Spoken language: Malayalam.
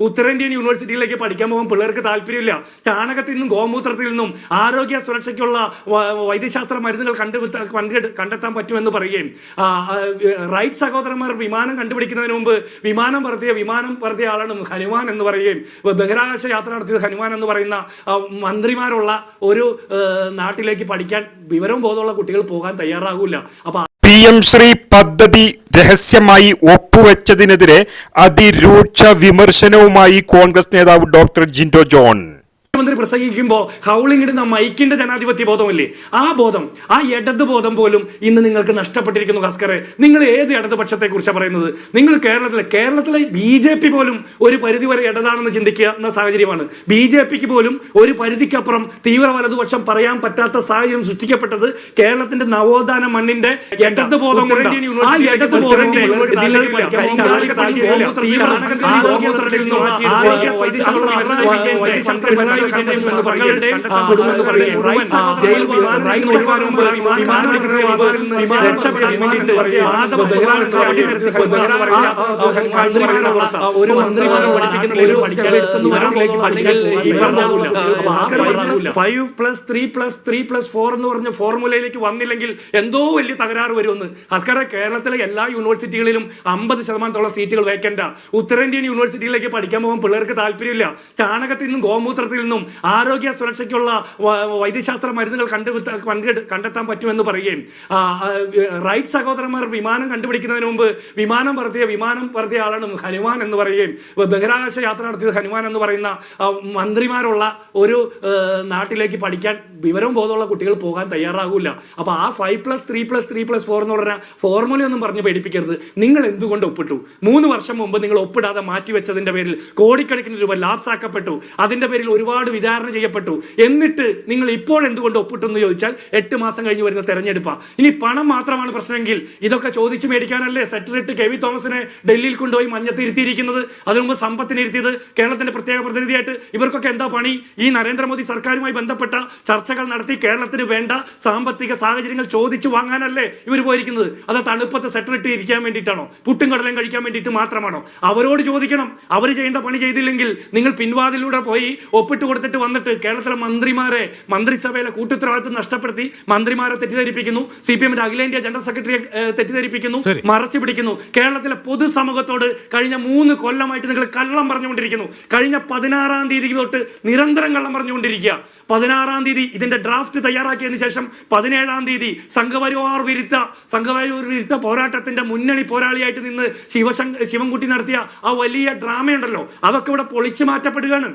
ഉത്തരേന്ത്യൻ യൂണിവേഴ്സിറ്റിയിലേക്ക് പഠിക്കാൻ പോകാൻ പിള്ളേർക്ക് താല്പര്യമില്ല. ചാണകത്തിൽ നിന്നും ഗോമൂത്രത്തിൽ നിന്നും ആരോഗ്യ സുരക്ഷയ്ക്കുള്ള വൈദ്യശാസ്ത്ര മരുന്നുകൾ കണ്ടു കണ്ടെത്താൻ പറ്റുമെന്ന് പറയുകയും റൈറ്റ് സഹോദരന്മാർ വിമാനം കണ്ടുപിടിക്കുന്നതിന് മുമ്പ് വിമാനം പറത്തിയ വിമാനം പറത്തിയ ആളാണ് ഹനുമാൻ എന്ന് പറയുകയും ബഹിരാകാശ യാത്ര നടത്തിയത് ഹനുമാൻ എന്ന് പറയുന്ന മന്ത്രിമാരുള്ള ഒരു നാട്ടിലേക്ക് പഠിക്കാൻ വിവരം ബോധമുള്ള കുട്ടികൾ പോകാൻ തയ്യാറാകില്ല അപ്പൊ പി എം ശ്രീ പദ്ധതി രഹസ്യമായി ഒപ്പുവെച്ചതിനെതിരെ അതിരൂക്ഷ വിമർശനവുമായി കോൺഗ്രസ് നേതാവ് ഡോക്ടർ ജിൻഡോ ജോൺ. മുഖ്യമന്ത്രി പ്രസംഗിക്കുമ്പോൾ ഹൗളിംഗ് ഇടുന്ന മൈക്കിന്റെ ജനാധിപത്യ ബോധമല്ലേ? ആ ബോധം ആ ഇടത് ബോധം പോലും ഇന്ന് നിങ്ങൾക്ക് നഷ്ടപ്പെട്ടിരിക്കുന്നു ഭാസ്കറെ നിങ്ങൾ ഏത് ഇടതുപക്ഷത്തെ കുറിച്ചാണ് പറയുന്നത്? നിങ്ങൾ കേരളത്തിലെ കേരളത്തിലെ ബി ജെ പി പോലും ഒരു പരിധി വരെ ഇടതാണെന്ന് ചിന്തിക്കുന്ന സാഹചര്യമാണ്. ബി ജെ പിക്ക് പോലും ഒരു പരിധിക്കപ്പുറം തീവ്ര വലതുപക്ഷം പറയാൻ പറ്റാത്ത സാഹചര്യം സൃഷ്ടിക്കപ്പെട്ടത് കേരളത്തിന്റെ നവോത്ഥാന മണ്ണിന്റെ ഇടത് ബോധം കൊണ്ട് ആ ഇടത് ബോധം ഒരു മന്ത്രിമാരെ പഠിപ്പിക്കുന്ന five plus three plus three plus four എന്ന് പറഞ്ഞ ഫോർമുലയിലേക്ക് വന്നില്ലെങ്കിൽ എന്തോ വലിയ തകരാറ് വരുമെന്ന്. ഹസ്കറെ കേരളത്തിലെ എല്ലാ യൂണിവേഴ്സിറ്റികളിലും അമ്പത് ശതമാനത്തോളം സീറ്റുകൾ വേക്കണ്ട ഉത്തരേന്ത്യൻ യൂണിവേഴ്സിറ്റിയിലേക്ക് പഠിക്കാൻ പോകാൻ പിള്ളേർക്ക് താല്പര്യമില്ല. ചാണകത്തിൽ നിന്നും ഗോമൂത്രത്തിൽ നിന്നും ആരോഗ്യ സുരക്ഷയ്ക്കുള്ള വൈദ്യശാസ്ത്ര മരുന്നുകൾ കണ്ടു കണ്ടെത്താൻ പറ്റുമെന്ന് പറയുകയും റൈറ്റ് സഹോദരന്മാർ വിമാനം കണ്ടുപിടിക്കുന്നതിന് മുമ്പ് വിമാനം പറത്തിയ വിമാനം പറത്തിയ ആളാണ് ഹനുമാൻ എന്ന് പറയുകയും ബഹിരാകാശ യാത്ര നടത്തിയത് ഹനുമാൻ എന്ന് പറയുന്ന മന്ത്രിമാരുള്ള ഒരു നാട്ടിലേക്ക് പഠിക്കാൻ വിവരവും ബോധമുള്ള കുട്ടികൾ പോകാൻ തയ്യാറാകില്ല അപ്പോൾ ആ five plus three plus three plus four എന്ന് പറഞ്ഞ ഫോർമുല ഒന്നും പറഞ്ഞ് പേടിപ്പിക്കരുത്. നിങ്ങൾ എന്തുകൊണ്ട് ഒപ്പിട്ടു? മൂന്ന് വർഷം മുമ്പ് നിങ്ങൾ ഒപ്പിടാതെ മാറ്റിവെച്ചതിന്റെ പേരിൽ കോടിക്കണക്കിന് രൂപ ലാപ്സ് ആക്കപ്പെട്ടു അതിന്റെ പേരിൽ ഒരുപാട് വിചാരണ ചെയ്യപ്പെട്ടു. എന്നിട്ട് നിങ്ങൾ ഇപ്പോൾ എന്തുകൊണ്ട് ഒപ്പിട്ടെന്ന് ചോദിച്ചാൽ എട്ട് മാസം കഴിഞ്ഞ് വരുന്ന തെരഞ്ഞെടുപ്പാണ് ഇനി പണം മാത്രമാണ് പ്രശ്നമെങ്കിൽ ഇതൊക്കെ ചോദിച്ചു മേടിക്കാനല്ലേ സെക്രട്ടറി കെ വി തോമസിനെ ഡൽഹിയിൽ കൊണ്ടുപോയി മഞ്ഞത്ത് ഇരുത്തിയിരിക്കുന്നത് അതിനു മുമ്പ് സമ്പത്തിന് ഇരുത്തിയത് കേരളത്തിന്റെ പ്രത്യേക പ്രതിനിധിയായിട്ട് ഇവർക്കൊക്കെ എന്താ പണി? ഈ നരേന്ദ്രമോദി സർക്കാരുമായി ബന്ധപ്പെട്ട ചർച്ചകൾ നടത്തി കേരളത്തിന് വേണ്ട സാമ്പത്തിക സാഹചര്യങ്ങൾ ചോദിച്ചു വാങ്ങാനല്ലേ ഇവർ പോയിരിക്കുന്നത്. അത് തണുപ്പത്ത് സെക്രട്ടറി ഇരിക്കാൻ വേണ്ടിയിട്ടാണോ? പുട്ടും കടലും കഴിക്കാൻ വേണ്ടിയിട്ട് മാത്രമാണോ? അവരോട് ചോദിക്കണം. അവർ ചെയ്യേണ്ട പണി ചെയ്തില്ലെങ്കിൽ നിങ്ങൾ പിൻവാതിലൂടെ പോയി ഒപ്പിട്ട് കൊടുത്തിട്ട് വന്നിട്ട് കേരളത്തിലെ മന്ത്രിമാരെ മന്ത്രിസഭയിലെ കൂട്ടുത്തരവാദിത്വം നഷ്ടപ്പെടുത്തി മന്ത്രിമാരെ തെറ്റിദ്ധരിപ്പിക്കുന്നു. സി പി എമ്മിന്റെ അഖിലേന്ത്യാ ജനറൽ സെക്രട്ടറിയെ തെറ്റിദ്ധരിപ്പിക്കുന്നു. മറച്ചു പിടിക്കുന്നു. കേരളത്തിലെ പൊതുസമൂഹത്തോട് കഴിഞ്ഞ മൂന്ന് കൊല്ലമായിട്ട് നിങ്ങൾ കള്ളം പറഞ്ഞുകൊണ്ടിരിക്കുന്നു. കഴിഞ്ഞ പതിനാറാം തീയതി തൊട്ട് നിരന്തരം കള്ളം പറഞ്ഞുകൊണ്ടിരിക്കുക. പതിനാറാം തീയതി ഇതിന്റെ ഡ്രാഫ്റ്റ് തയ്യാറാക്കിയതിനു ശേഷം പതിനേഴാം തീയതി സംഘപരിവാർ വിരുദ്ധ സംഘപരിവാർ വിരുദ്ധ പോരാട്ടത്തിന്റെ മുന്നണി പോരാളിയായിട്ട് നിന്ന് ശിവശങ്ക ശിവൻകുട്ടി നടത്തിയ ആ വലിയ ഡ്രാമയുണ്ടല്ലോ. അതൊക്കെ ഇവിടെ പൊളിച്ചു മാറ്റപ്പെടുകയാണ്.